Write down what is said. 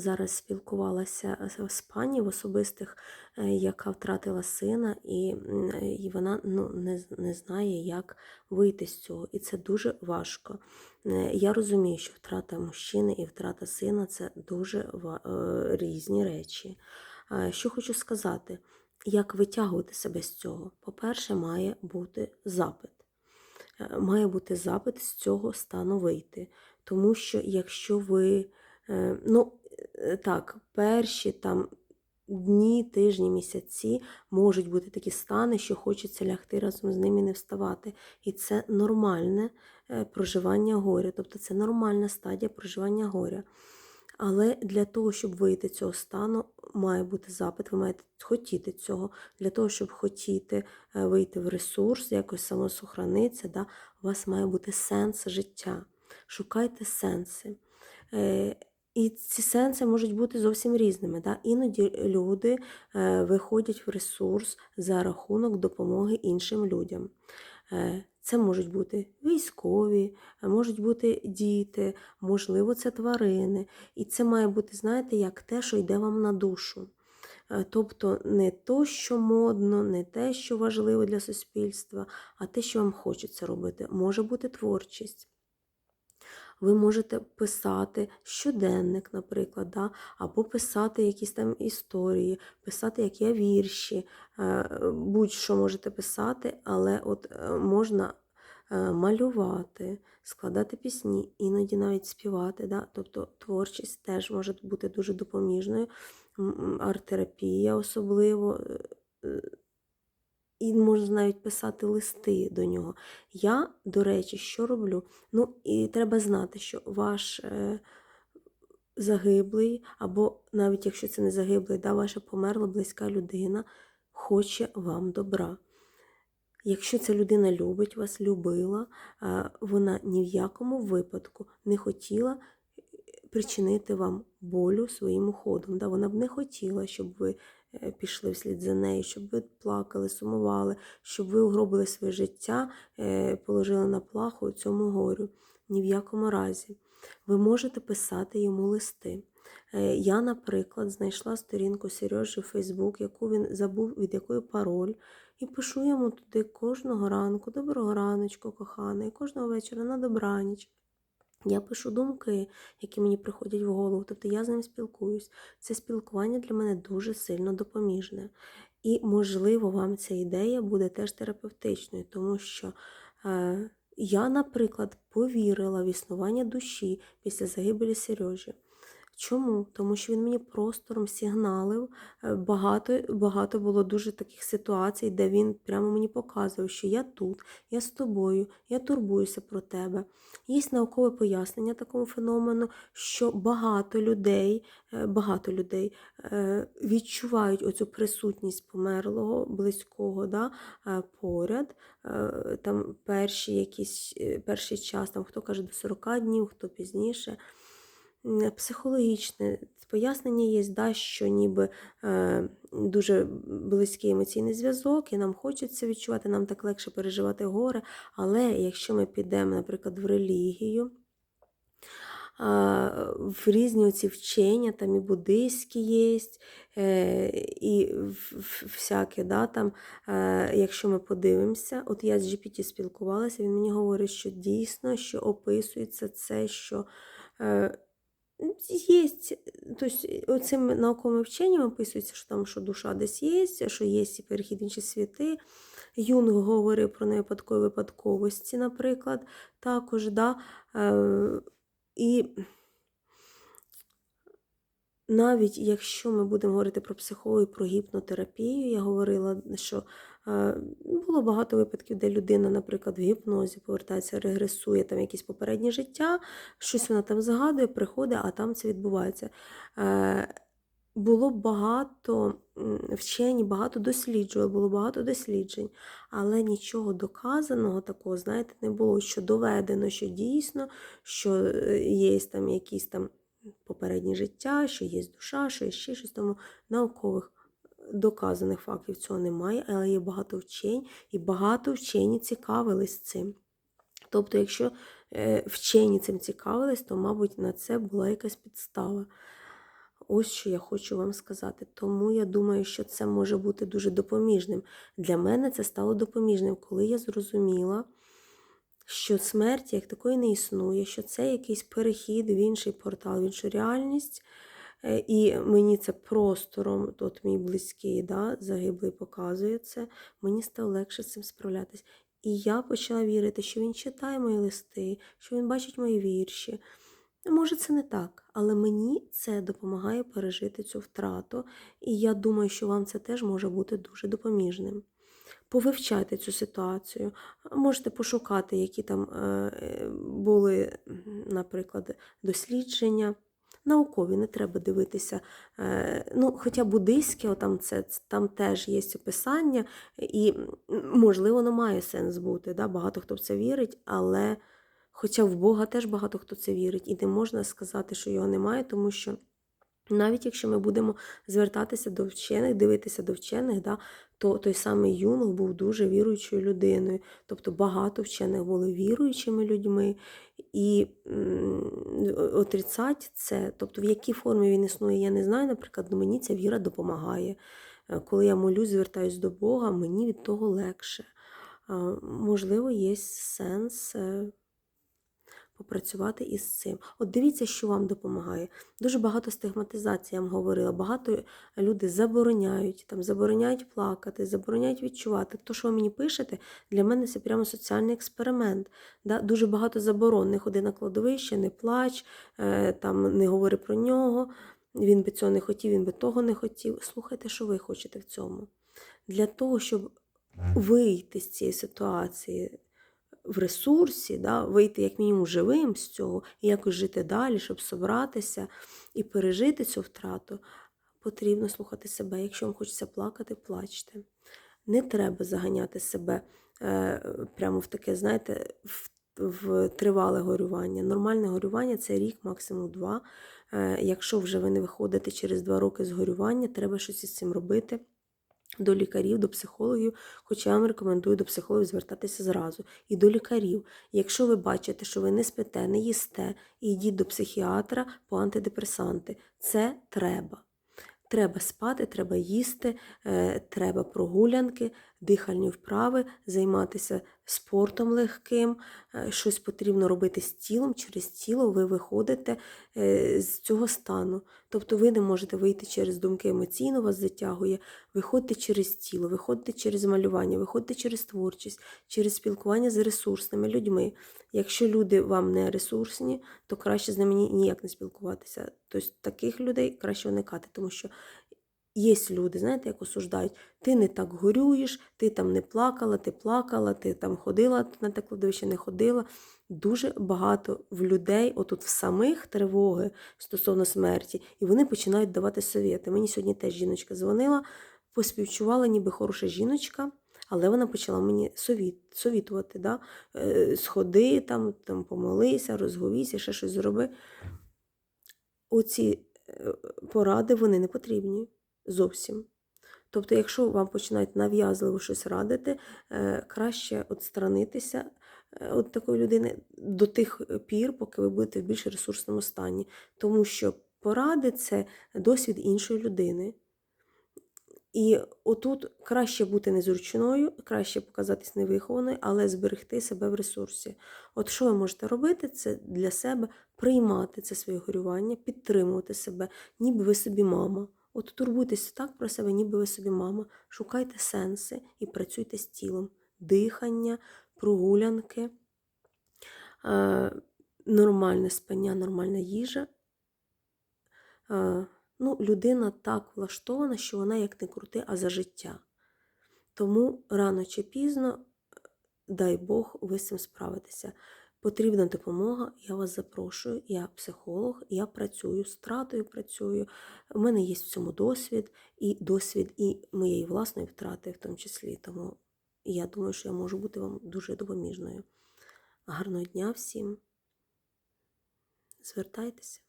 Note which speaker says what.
Speaker 1: зараз спілкувалася з пані в особистих, е, яка втратила сина, і, е, і вона ну, не, не знає, як вийти з цього. І це дуже важко. Е, Я розумію, що втрата мужчини і втрата сина це дуже е, різні речі. Е, Що хочу сказати, як витягувати себе з цього? По-перше, має бути запит. Е, Має бути запит з цього стану вийти. Тому що якщо ви, е, ну е, так, перші там дні, тижні, місяці можуть бути такі стани, що хочеться лягти разом з ними і не вставати. І це нормальне е, проживання горя, тобто це нормальна стадія проживання горя. Але для того, щоб вийти з цього стану, має бути запит, ви маєте хотіти цього. Для того, щоб хотіти е, вийти в ресурс, якось самосохранитися, да, у вас має бути сенс життя. Шукайте сенси. І ці сенси можуть бути зовсім різними. Да? Іноді люди е, виходять в ресурс за рахунок допомоги іншим людям. Е, Це можуть бути військові, е, можуть бути діти, можливо, це тварини. І це має бути, знаєте, як те, що йде вам на душу. Тобто не то, що модно, не те, що важливо для суспільства, а те, що вам хочеться робити. Може бути творчість. Ви можете писати щоденник, наприклад, да? або писати якісь там історії, писати як я вірші, е, будь-що можете писати, але от е, можна е, малювати, складати пісні, іноді навіть співати. Да? Тобто творчість теж може бути дуже допоміжною, арт-терапія особливо. Е, е, І можна навіть писати листи до нього. Я, до речі, що роблю? Ну, і треба знати, що ваш е, загиблий, або навіть якщо це не загиблий, да, ваша померла близька людина хоче вам добра. Якщо ця людина любить вас, любила, е, вона ні в якому випадку не хотіла причинити вам болю своїм уходом. Да? Вона б не хотіла, щоб ви е, пішли вслід за нею, щоб ви плакали, сумували, щоб ви угробили своє життя, е, положили на плаху цьому горю. Ні в якому разі. Ви можете писати йому листи. Е, Я, наприклад, знайшла сторінку Сережі в Фейсбук, яку він забув, від якої пароль, і пишу йому туди кожного ранку, доброго раночку, коханий, кожного вечора на добраніч. Я пишу думки, які мені приходять в голову, тобто я з ним спілкуюсь. Це спілкування для мене дуже сильно допоміжне. І, можливо, вам ця ідея буде теж терапевтичною, тому що е, я, наприклад, повірила в існування душі після загибелі Сережі. Чому? Тому що він мені простором сигналив. Е, Багато, багато було дуже таких ситуацій, де він прямо мені показував, що я тут, я з тобою, я турбуюся про тебе. Є наукове пояснення такому феномену, що багато людей, е, багато людей е, відчувають оцю присутність померлого, близького да, поряд. Там перші якісь, перший час, там, хто каже до 40 днів, хто пізніше. М, Психологічне пояснення є, да, що ніби е, дуже близький емоційний зв'язок, і нам хочеться відчувати, нам так легше переживати горе. Але якщо ми підемо, наприклад, в релігію, в різні оці вчення, там і буддийські є, е, і всяке, да, там, е, якщо ми подивимося, от я з GPT спілкувалася, він мені говорить, що дійсно, що описується це, що е, є, тобто, цими науковими вченнями описується, що там що душа десь є, що є і перехід інші світи. Юнг говорив про невипадкові випадковості, наприклад, також. Да? І навіть якщо ми будемо говорити про психологію, про гіпнотерапію, я говорила, що е, було багато випадків, де людина, наприклад, в гіпнозі повертається, регресує там якісь попереднє життя, щось вона там згадує, приходить, а там це відбувається. Е, було багато вчені, багато досліджували, було багато досліджень, але нічого доказаного такого, знаєте, не було, що доведено, що дійсно, що е, є там якісь там попереднє життя, що є душа, що є ще щось тому наукових доказаних фактів цього немає, але є багато вчень, і багато вчені цікавились цим. Тобто, якщо е, вчені цим цікавились, то, мабуть, на це була якась підстава. Ось що я хочу вам сказати. Тому я думаю, що це може бути дуже допоміжним. Для мене це стало допоміжним, коли я зрозуміла, що смерть як такої не існує, що це якийсь перехід в інший портал, в іншу реальність. Е, І мені це простором, от мій близький, да, загиблий показує це, мені стало легше з цим справлятись. І я почала вірити, що він читає мої листи, що він бачить мої вірші. Може, це не так, але мені це допомагає пережити цю втрату, і я думаю, що вам це теж може бути дуже допоміжним. Повивчайте цю ситуацію, можете пошукати, які там е, були, наприклад, дослідження. Наукові не треба дивитися. Е, Ну, хоча буддийське, там, це, там теж є описання, і, можливо, воно має сенс бути. Да? Багато хто в це вірить, але хоча в Бога теж багато хто це вірить, і не можна сказати, що його немає, тому що навіть якщо ми будемо звертатися до вчених, дивитися до вчених, да, то той самий Юнг був дуже віруючою людиною. Тобто багато вчених були віруючими людьми, і отрицать це, тобто в якій формі він існує, я не знаю. Наприклад, мені ця віра допомагає. Е, Коли я молюсь, звертаюсь до Бога, мені від того легше. Е, Можливо, є сенс е, попрацювати із цим. От дивіться, що вам допомагає. Дуже багато стигматизації, я вам говорила. Багато люди забороняють, там, забороняють плакати, забороняють відчувати. То, що ви мені пишете, для мене це прямо соціальний експеримент. Да? Дуже багато заборон. Не ходи на кладовище, не плач, е, там, не говори про нього. Він би цього не хотів, він би того не хотів. Слухайте, що ви хочете в цьому. Для того, щоб вийти з цієї ситуації в ресурсі, да, вийти як мінімум живим з цього і якось жити далі, щоб собратися і пережити цю втрату, потрібно слухати себе. Якщо вам хочеться плакати, плачте. Не треба заганяти себе е, прямо в таке, знаєте, в, в тривале горювання. Нормальне горювання це рік, максимум два. Е, якщо вже ви не виходите через два роки з горювання, треба щось із цим робити до лікарів, до психологів, хоча я вам рекомендую до психологів звертатися зразу. І до лікарів. Якщо ви бачите, що ви не спите, не їсте, йдіть до психіатра по антидепресанти. Це треба. Треба спати, треба їсти, е, треба прогулянки, дихальні вправи, займатися спортом легким, е, щось потрібно робити з тілом, через тіло ви виходите е, з цього стану. Тобто ви не можете вийти через думки емоційно, вас затягує, виходьте через тіло, виходьте через малювання, виходьте через творчість, через спілкування з ресурсними людьми. Якщо люди вам не ресурсні, то краще з ними ніяк не спілкуватися. Тобто таких людей краще уникати, тому що є люди, знаєте, як осуждають, ти не так горюєш, ти там не плакала, ти плакала, ти там ходила на те кладовище, не ходила. Дуже багато в людей, отут в самих тривоги стосовно смерті, і вони починають давати совєти. Мені сьогодні теж жіночка дзвонила, поспівчувала, ніби хороша жіночка. Але вона почала мені совіт, совітувати, да? е, сходи, там, там, помолися, розговійся, ще щось зроби. Оці е, поради вони не потрібні зовсім. Тобто, якщо вам починають нав'язливо щось радити, е, краще отстранитися е, від такої людини до тих пір, поки ви будете в більш ресурсному стані. Тому що поради це досвід іншої людини. І отут краще бути незручною, краще показатись невихованою, але зберегти себе в ресурсі. От що ви можете робити, це для себе приймати це своє горювання, підтримувати себе, ніби ви собі мама. От турбуйтеся так про себе, ніби ви собі мама. Шукайте сенси і працюйте з тілом. Дихання, прогулянки, е, нормальне спання, нормальна їжа. Е, ну, людина так влаштована, що вона як не крути, а за життя. Тому рано чи пізно, дай Бог, ви з цим справитеся. Потрібна допомога, я вас запрошую. Я психолог, я працюю з втратою, працюю. У мене є в цьому досвід, і досвід і моєї власної втрати, в тому числі. Тому я думаю, що я можу бути вам дуже допоміжною. Гарного дня всім. Звертайтеся.